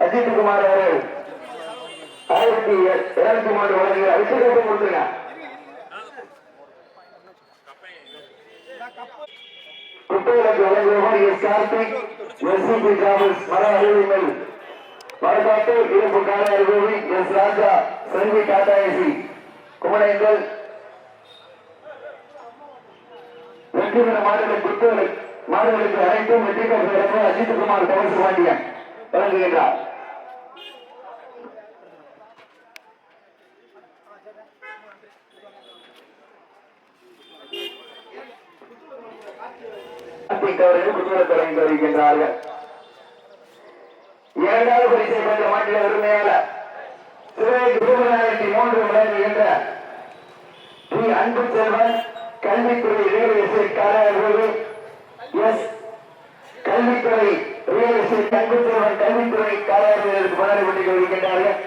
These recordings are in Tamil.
அஜித் குமார் அவர்கள் ஆயிரத்தி இருநூத்தி மூன்று வழங்கிய அபிஷேகம் கொடுத்துருங்க குப்பைகளுக்கு வழங்குவோர் எஸ் கார்த்திக் எஸ்சிபி டிராவல்ஸ் மர அறிவியல் வடகாட்டு இருப்பு கால அறிவுரி எஸ் ராஜா செல்வி டாடா ஏசி. குமரேந்தல் வெற்றி பெற மாடுகளை மாடுகளுக்கு அனைத்தும் வெற்றி பெற்ற அஜித் குமார் கவச பாண்டியன் வழங்குகின்றார். அவர்கள் குத்துவிளக்கு வழங்கி வருகின்றார்கள். இரண்டாவது பரிசை பெற்ற மாநில உரிமையாளர் சிவகங்கை இருபதாயிரத்தி மூன்று வழங்குகின்ற ஸ்ரீ அன்பு செல்வன் கல்வித்துறை ரியல் எஸ்டேட் காலையாளர்கள் எஸ். கல்வித்துறை ரியல் எஸ்டேட் அன்பு செல்வன் கல்வித்துறை காலையாளர்களுக்கு மலரப்பட்டுக் கொள்கின்றார்கள்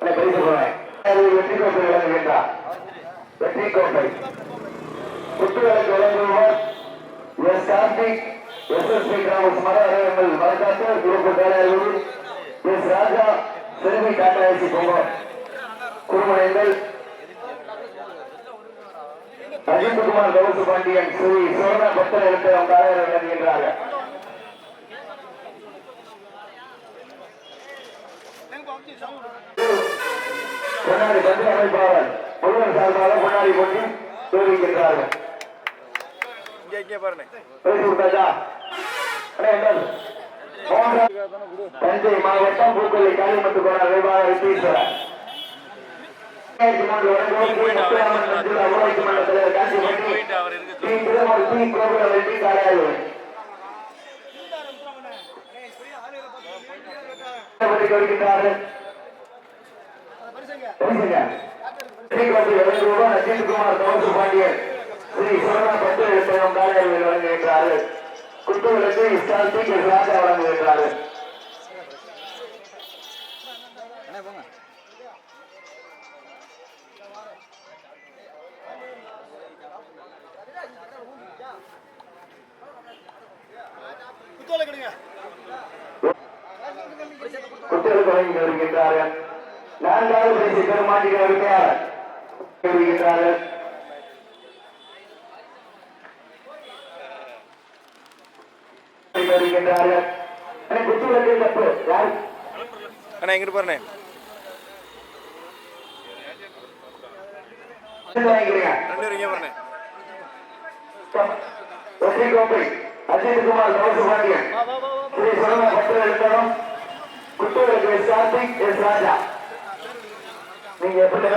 அந்த பரிசு போறேன் வெற்றி கோப்பை வழங்குகின்றார் வெற்றி கோப்பை குத்துவிளக்கு வழங்குவோர் எஸ்எஸ்பி கிராம எஸ் வழக்காட்டு பி கிராமஸ் குறுப்பு காலையாளர்கள் எஸ் ராஜா செல்வி டாடா ஏசி பொங்கல் குருமனைகள் அஜித்குமார் கௌசு பாண்டியன் ஸ்ரீ சோழ பக்தர்களுக்கு அவங்க காலையாளர் வழங்குகின்றார்கள் பொன்னாடி பந்து அமைப்பாளர் முருகன் சார்பாக பொன்னாடி போட்டி தெரிவிக்கின்றார்கள் இங்கே இங்கே பாருங்க தஞ்சை மாவட்டம் பூக்கொல்லி காளிமத்து டி. கோகுலவெட்டி காரையாளூர் வருகின்றார்கள் பரிசுங்க. ஸ்ரீகாந்தி இளங்கோவன், அஜித்குமார் கவுசு பாண்டியன் ஸ்ரீ சோழா பத்து எழுத்தகம் காலையில் வழங்குகின்றார்கள். குத்துவிளக்கு இஸ்டால்டிக் ராஜா வழங்குகின்றார்கள் குத்தோலை கொடுங்க குத்துவிளக்கு வழங்கி வருகின்றார்கள். நான்காவது பரிசு பெருமாட்டிகள் வருகிறார் வருகின்றார்கள் வருகின்றார்கள் அண்ணே, குத்துவிளக்கு தப்பு யார்? அண்ணா எங்கிட்டு பாருண்ணே. கோப்பை. அஜித்குமார் கவுசு பாண்டியன். ஸ்ரீ சரவண பத்திர எழுத்தரம் குத்துவிளக்கு எஸ் கார்த்திக் எஸ் ராஜா நீங்க எப்படி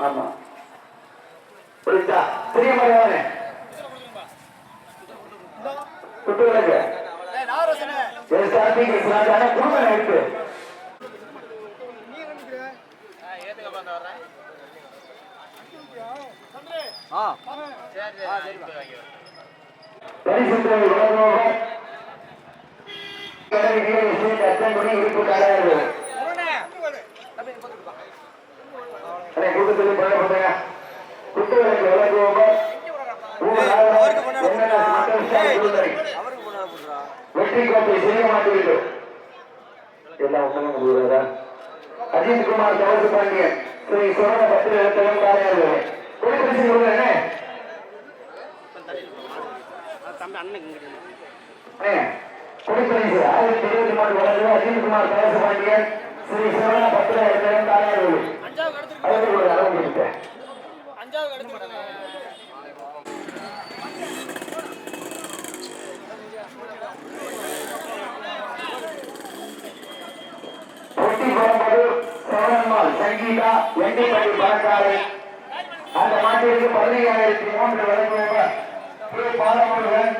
ஆமா. புரியுதா? குத்துவிளக்கு ராஜா ஆனா குடும்பம் எடுத்து பரிசுத்தை அச்சன்படி இருப்பு காலையாளர் அதை கூட்டத்தில் பழப்படுங்க குத்துவிளக்கு வழங்குபவர் வெற்றி கோப்பை செய்ய மாட்டீர்கள் எல்லாம் ஒண்ணுங்க முடியாதா? அஜித் குமார் கவச பாண்டியன் ஸ்ரீ சுவர்ண பத்திர எழுத்தகம் காலையாளர் குடிப்பரிசு கொடுங்க குடிப்பரிசு ஆயிரத்தி இருபத்தி மூணு வழக்கு அஜித் குமார் கவச பாண்டியன் ஸ்ரீ எழுத்தகம் காலையாளர் அதுக்கு ஒரு அளவு கொடுத்தேன். சங்கீதா வெண்டிப்பள்ளி பணக்காரர் அந்த மாட்டிற்கு பதினையாயிரத்தி மூன்று வழங்குவர் கே பாலமுருகன்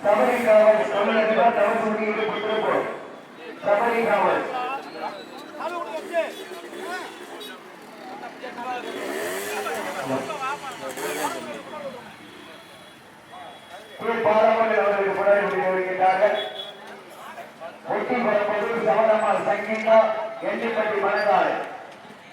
சபரி காவல் தமிழக தவசூட்டி ஈடுபட்டிருப்போம் சபரி காவல் கே பாலமுருகன் அவர்களுக்கு புடவை வருகின்றார்கள் ஒட்டி பரப்பது சங்கீதா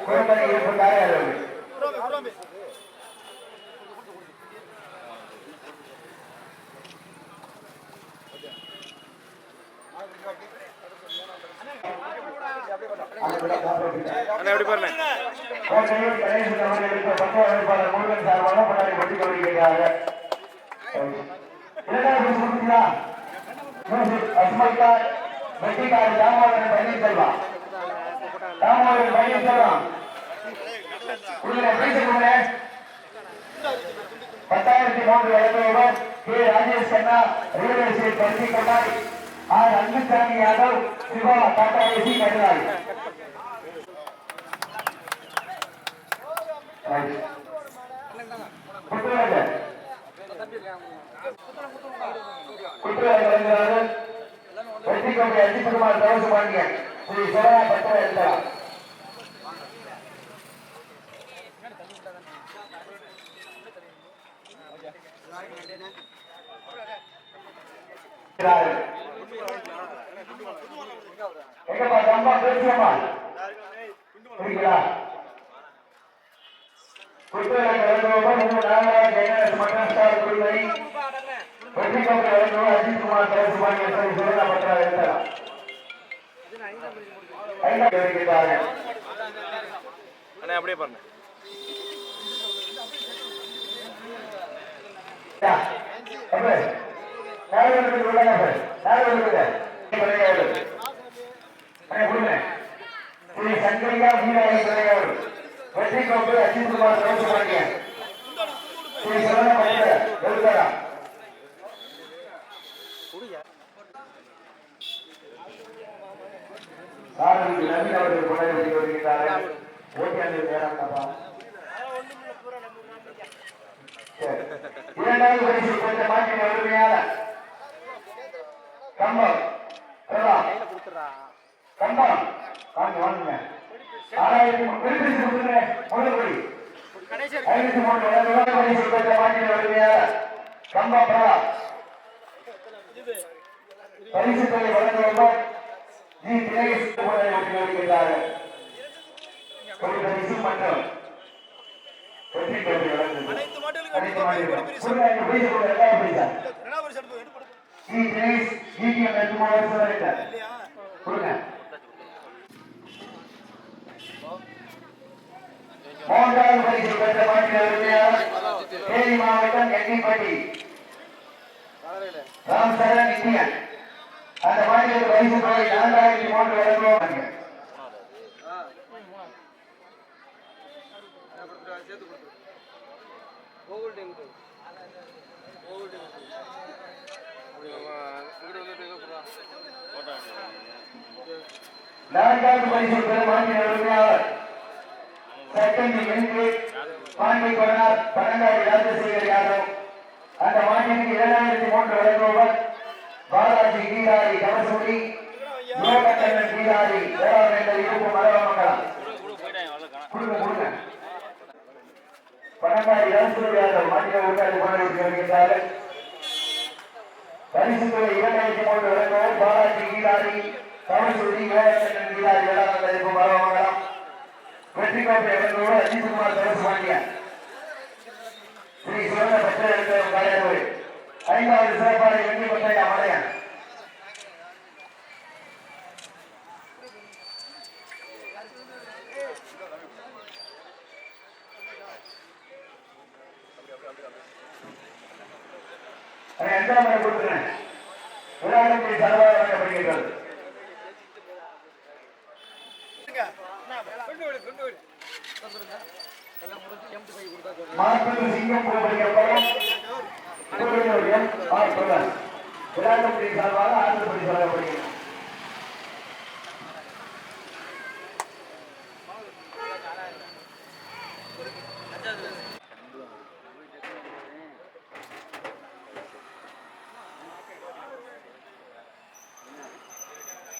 குழுமணி இருப்பு காரியாளர்கள் அண்ணா எப்படி பாருண்ணே முருகன் சார்பாக இரண்டாவது சுற்றுலா வெட்டிக்காடு தாமோதரன் பன்னீர்செல்வம் தாமோதரன் பன்னீர்செல்வம் உள்ள பேசுகிறேன் பத்தாயிரத்தி மூன்று வழங்குவர் K Rajesh Kanna real estate பரிசு கொண்டாடி ஆர் அன்புசாமி யாதவ் சிவா வெற்றி அஜித்குமார் தவசு பாண்டியன் ஸ்ரீ சோழா எழுதலாம் வழங்குவோம் நாகராஜ் ஐந்தாவது வருகிறார்கள் அண்ணா அப்படியே பாருண்ணே ஸ்ரீ சங்கரியா வீராய தலைவர். வெற்றி கோப்பு அஜித் குமார் ரோசு ஸ்ரீ சரவண பத்திர எழுதரா சாரதி நவீன் அவர்கள் கொண்டாடி வருகிறார்கள் ஓட்டியாண்டு நேரம் தப்பா? இரண்டாவது பரிசு பெற்ற மாற்றின் உரிமையாளர் கம்பம். கம்பம் வாங்க வாங்க ஆறாயிரத்தி விருது கொடுத்துருங்க முதல் படி ஐநூத்தி பெற்ற மாற்றின் உரிமையாளர் கம்பம் பிரபா பரிசு தொகை வழங்குவவர் ஜி தினேஷ் வருகிறார்கள் ஒரு பரிசு மற்றும் வெற்றி கோப்பை வழங்குகிறது அனைத்து வெற்றி மாநிலம். பரிசு. ஜி தினேஷ், ஜிடிஎம் சொல்லிட்டார். இல்லையா கொடுங்க. மூன்றாவது பரிசு பெற்ற மாநில தேனி மாவட்டம் எண்ணிப்பட்டி ராம் சரண் இந்தியன் அந்த மாநில பரிசு தொகை நான்காயிரத்தி மூன்று வழங்குவாங்க நான்காவது பரிசு பெற மாநில உரிமையாளர். செகண்ட் வென்று பாண்டி கொண்டார் பன்னெண்டாயிரம் ராஜசேகர் யாதவ் அந்த மாநிலத்துக்கு இரண்டாயிரத்தி மூன்று வழங்குபவர் பாலாஜி கீதாரி கவசூரி யோகக்கண்ணன் கீதாரி வேளாண் என்ற இருப்பு மரவமங்கலம் கொடுங்க கொடுங்க பன்னெண்டாவது ராஜசேகர் யாதவ் மாநில உட்கார்ந்து கொண்டு பரிசு தொகை இரண்டாயிரத்தி மூன்று வழங்குவோர் பாலாஜி கீதாரி கவசூரி யோகக்கண்ணன் கீதாரி வேளாண் என்ற இருப்பு மரவமங்கலம் வெற்றி கோப்பை வழங்குவோர் அஜித்குமார் தரசு பாண்டியன் ஸ்ரீ சிவந்த பத்திர எழுத்தர் காலையார் ஐந்தாவது சிறப்பாளர் வெற்றி பட்டை அமலையன் எந்த முறை கொடுத்துறேன்? விழாவுக்கு சார்பாக வழங்கப்படுகிறது கொண்டு விடு கொண்டு விடு மார்பு சிங்கம் ஆர் பிரகாஷ் விளையாட்டுப்படி சார்பாக ஆண்டுப்படி சொல்லப்படுகிறது